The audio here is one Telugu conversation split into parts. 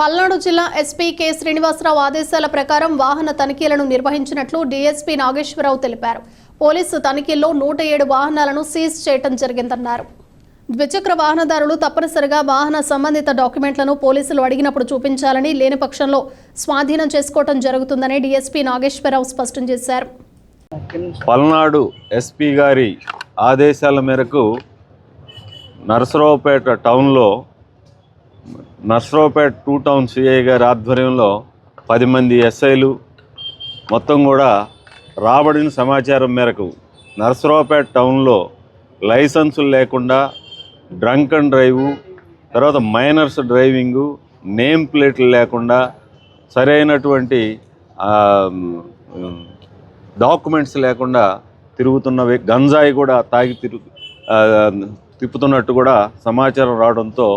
పల్నాడు జిల్లా ఎస్పీ కె శ్రీనివాసరావు ఆదేశాల ప్రకారం వాహన తనిఖీలను నిర్వహించినట్లు డీఎస్పీ నాగేశ్వరరావు తెలిపారు. పోలీసు తనిఖీల్లో నూట ఏడు వాహనాలను సీజ్ చేయడం జరిగిందన్నారు. ద్విచక్ర వాహనదారులు తప్పనిసరిగా వాహన సంబంధిత డాక్యుమెంట్లను పోలీసులు అడిగినప్పుడు చూపించాలని లేని పక్షంలో స్వాధీనం చేసుకోవటం జరుగుతుందని డీఎస్పీ నాగేశ్వరరావు స్పష్టం చేశారు. పల్నాడు ఎస్పీ గారి ఆదేశాల మేరకు నరసరావుపేట టౌన్లో నర్సరావుపేట టూ టౌన్ సిఐ గారి ఆధ్వర్యంలో పది మంది ఎస్ఐలు మొత్తం కూడా రాబడిన సమాచారం మేరకు నర్సరావుపేట టౌన్లో లైసెన్సులు లేకుండా డ్రంక్ అండ్ డ్రైవు తర్వాత మైనర్స్ డ్రైవింగు నేమ్ ప్లేట్లు లేకుండా సరైనటువంటి డాక్యుమెంట్స్ లేకుండా తిరుగుతున్న గంజాయి కూడా తాగి తిరుగు తిప్పుతున్నట్టు కూడా సమాచారం రావడంతో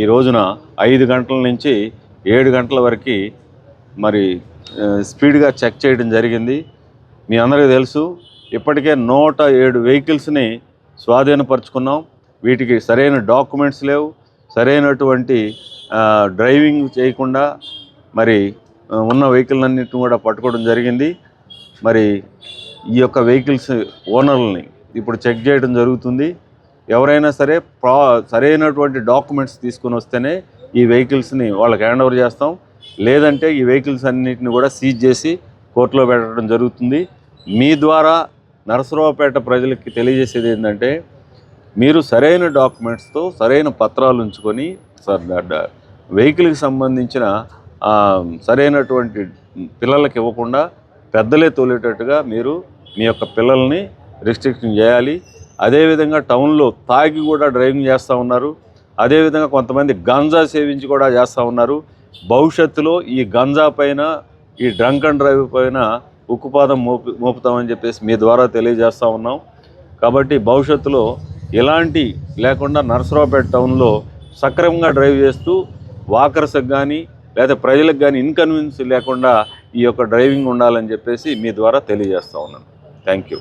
ఈ రోజున ఐదు గంటల నుంచి ఏడు గంటల వరకు మరి స్పీడ్గా చెక్ చేయడం జరిగింది. మీ అందరికీ తెలుసు ఇప్పటికే నూట ఏడు వెహికల్స్ని స్వాధీనపరుచుకున్నాం. వీటికి సరైన డాక్యుమెంట్స్ లేవు సరైనటువంటి డ్రైవింగ్ చేయకుండా మరి ఉన్న వెహికల్ అన్నింటిని కూడా పట్టుకోవడం జరిగింది. మరి ఈ యొక్క వెహికల్స్ ఓనర్లని ఇప్పుడు చెక్ చేయడం జరుగుతుంది. ఎవరైనా సరే ప్రా సరైనటువంటి డాక్యుమెంట్స్ తీసుకొని వస్తేనే ఈ వెహికల్స్ని వాళ్ళకి హ్యాండ్ ఓవర్ చేస్తాం. లేదంటే ఈ వెహికల్స్ అన్నిటిని కూడా సీజ్ చేసి కోర్టులో పెట్టడం జరుగుతుంది. మీ ద్వారా నరసరావుపేట ప్రజలకి తెలియజేసేది ఏంటంటే మీరు సరైన డాక్యుమెంట్స్తో సరైన పత్రాలు ఉంచుకొని వెహికల్కి సంబంధించిన సరైనటువంటి పిల్లలకి ఇవ్వకుండా పెద్దలే తోలేటట్టుగా మీరు మీ యొక్క పిల్లల్ని రిస్ట్రిక్షన్ చేయాలి. అదేవిధంగా టౌన్లో తాగి కూడా డ్రైవింగ్ చేస్తూ ఉన్నారు. అదేవిధంగా కొంతమంది గంజా సేవించి కూడా చేస్తూ ఉన్నారు. భవిష్యత్తులో ఈ గంజా పైన ఈ డ్రంక్ అండ్ డ్రైవ్ పైన ఉక్కుపాదం మోపు మోపుతామని చెప్పేసి మీ ద్వారా తెలియజేస్తూ ఉన్నాం. కాబట్టి భవిష్యత్తులో ఎలాంటి లేకుండా నరసరావుపేట టౌన్లో సక్రమంగా డ్రైవ్ చేస్తూ వాకర్స్కి కానీ లేదా ప్రజలకు కానీ ఇన్కన్వీనియన్స్ లేకుండా ఈ యొక్క డ్రైవింగ్ ఉండాలని చెప్పేసి మీ ద్వారా తెలియజేస్తూ ఉన్నాను. Thank you.